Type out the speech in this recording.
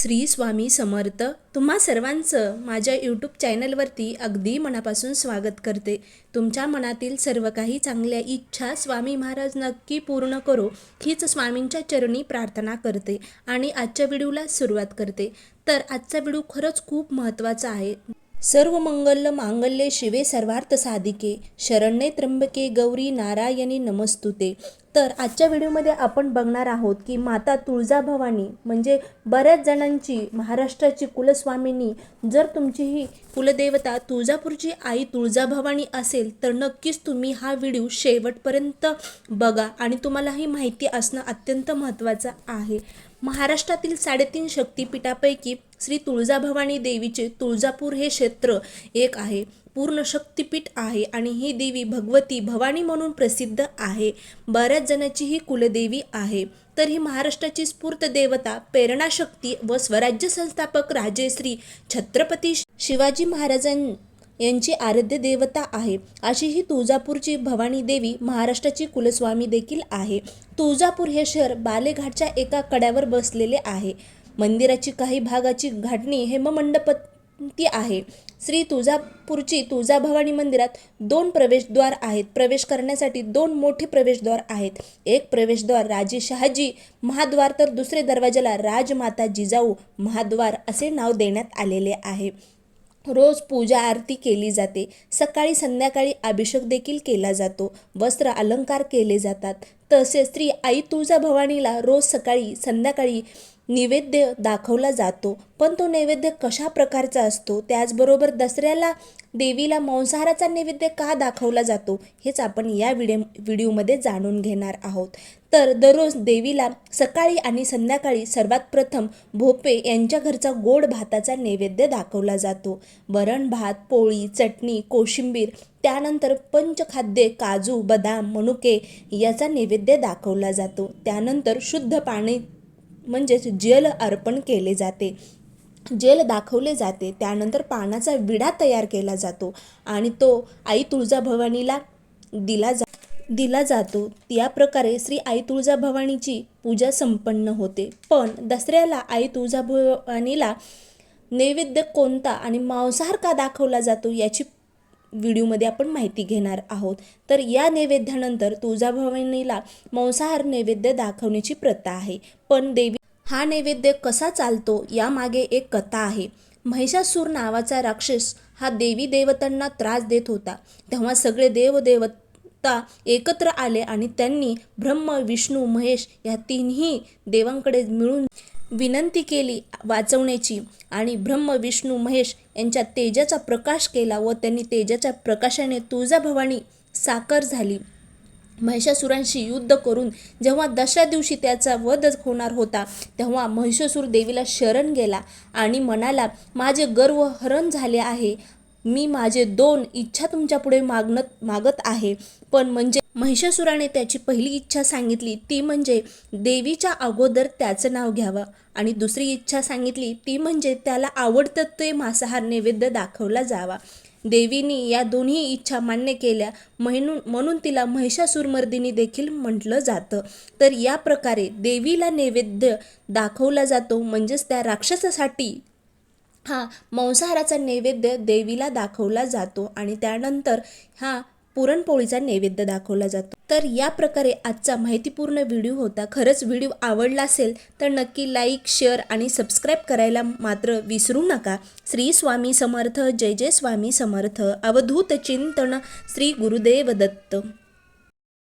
श्री स्वामी समर्थ. तुम्हा सर्वांचं माझ्या यूट्यूब चॅनलवरती अगदी मनापासून स्वागत करते. तुमच्या मनातील सर्व काही चांगल्या इच्छा स्वामी महाराज नक्की पूर्ण करो हीच स्वामींच्या चरणी प्रार्थना करते आणि आजच्या व्हिडिओला सुरुवात करते. तर आजचा व्हिडिओ खरंच खूप महत्त्वाचा आहे. सर्व मंगल मांगल्ये शिवे सर्वार्थ साधिके शरण्ये त्र्यंबके गौरी नारायणी नमस्तुते. तर आजच्या व्हिडिओमध्ये आपण बघणार आहोत की माता तुळजाभवानी म्हणजे बऱ्याच जणांची महाराष्ट्राची कुलस्वामिनी जर तुमची ही कुलदेवता तुळजापूरची आई तुळजाभवानी असेल तर नक्कीच तुम्ही हा व्हिडिओ शेवटपर्यंत बघा आणि तुम्हाला ही माहिती असणं अत्यंत महत्त्वाचं आहे. महाराष्ट्रातील साडेतीन शक्तिपीठापैकी श्री तुळजाभवानी देवीचे तुळजापूर हे क्षेत्र एक आहे. पूर्ण शक्तिपीठ आहे आणि ही देवी भगवती भवानी म्हणून प्रसिद्ध आहे. बऱ्याच जणांची ही कुलदेवी आहे. तर ही महाराष्ट्राची स्फूर्त देवता प्रेरणाशक्ती व स्वराज्य संस्थापक राजे श्री छत्रपती शिवाजी महाराजां यांची आराध्य देवता आहे. अशी ही तुळजापूरची भवानी देवी महाराष्ट्राची कुलस्वामी देखील आहे. तुळजापूर हे शहर बालेघाटच्या एका कड्यावर बसलेले आहे. मंदिराची काही भागाची घाटणी ती आहे. श्री तुळजापूरची तुळजाभवानी मंदिरात दोन प्रवेशद्वार आहेत. प्रवेश करण्यासाठी दोन मोठे प्रवेशद्वार आहेत. एक प्रवेशद्वार राजे शहाजी महाद्वार तर दुसरे दरवाजाला राजमाता जिजाऊ महाद्वार असे नाव देण्यात आलेले आहे. रोज पूजा आरती केली जाते. सकाळी संध्याकाळी अभिषेक देखील केला जातो. वस्त्र अलंकार केले जातात. तसेच स्त्री आई तुळजाभवानीला रोज सकाळी संध्याकाळी नैवेद्य दाखवला जातो. पण तो नैवेद्य कशा प्रकारचा असतो? त्याचबरोबर दसऱ्याला देवीला मांसाहाराचा नैवेद्य का दाखवला जातो? हेच आपण या व्हिडिओ व्हिडिओमध्ये जाणून घेणार आहोत. तर दररोज देवीला सकाळी आणि संध्याकाळी सर्वात प्रथम भोपे यांच्या घरचा गोड भाताचा नैवेद्य दाखवला जातो. वरण भात पोळी चटणी कोशिंबीर त्यानंतर पंचखाद्ये काजू बदाम मनुके याचा नैवेद्य दाखवला जातो. त्यानंतर शुद्ध पाणी म्हणजेच जल अर्पण केले जाते. जेल दाखवले जाते. त्यानंतर पानाचा विडा तयार केला जातो आणि तो आई तुळजाभवानीला दिला जा दिला जातो. या प्रकारे श्री आई तुळजाभवानीची पूजा संपन्न होते. पण दसऱ्याला आई तुळजाभवानीला नैवेद्य कोणता आणि मांसाहार का दाखवला जातो याची व्हिडिओमध्ये आपण माहिती घेणार आहोत. तर या नैवेद्यानंतर तुळजाभवानीला मांसाहार नैवेद्य दाखवण्याची प्रथा आहे. पण देवी हा नैवेद्य कसा चालतो यामागे एक कथा आहे. महिषासूर नावाचा राक्षस हा देवी देवतांना त्रास देत होता. तेव्हा सगळे देवदेवता एकत्र आले आणि त्यांनी ब्रह्म विष्णू महेश या तिन्ही देवांकडे मिळून विनंती केली वाचवण्याची आणि ब्रह्म विष्णू महेश यांच्या तेजाचा प्रकाश केला व त्यांनी तेजाच्या प्रकाशाने तुळजाभवानी साकार झाली. महिषासुरांशी युद्ध करून जेव्हा दशा दिवशी त्याचा वध होणार होता तेव्हा महिषासूर देवीला शरण गेला आणि म्हणाला माझे गर्व हरण झाले आहे. मी माझे दोन इच्छा तुमच्यापुढे मागणत मागत आहे. पण म्हणजे महिषासुराने त्याची पहिली इच्छा सांगितली ती म्हणजे देवीच्या अगोदर त्याचं नाव घ्यावं. आणि दुसरी इच्छा सांगितली ती म्हणजे त्याला आवडतं ते मांसाहार नैवेद्य दाखवला जावा. देवीनी या दोन्ही इच्छा मान्य केल्या म्हणून म्हणून तिला महिषासुरमर्दिनी देखील म्हटलं जातं. तर या प्रकारे देवीला नैवेद्य दाखवला जातो म्हणजेच त्या राक्षसासाठी हा मांसाहाराचा नैवेद्य देवीला दाखवला जातो आणि त्यानंतर हा पुरणपोळीचा नैवेद्य दाखवला जातो. तर या प्रकारे आजचा माहितीपूर्ण व्हिडिओ होता. खरंच व्हिडिओ आवडला असेल तर नक्की लाईक शेअर आणि सबस्क्राईब करायला मात्र विसरू नका. श्री स्वामी समर्थ जय जय स्वामी समर्थ. अवधूत चिंतन श्री गुरुदेव दत्त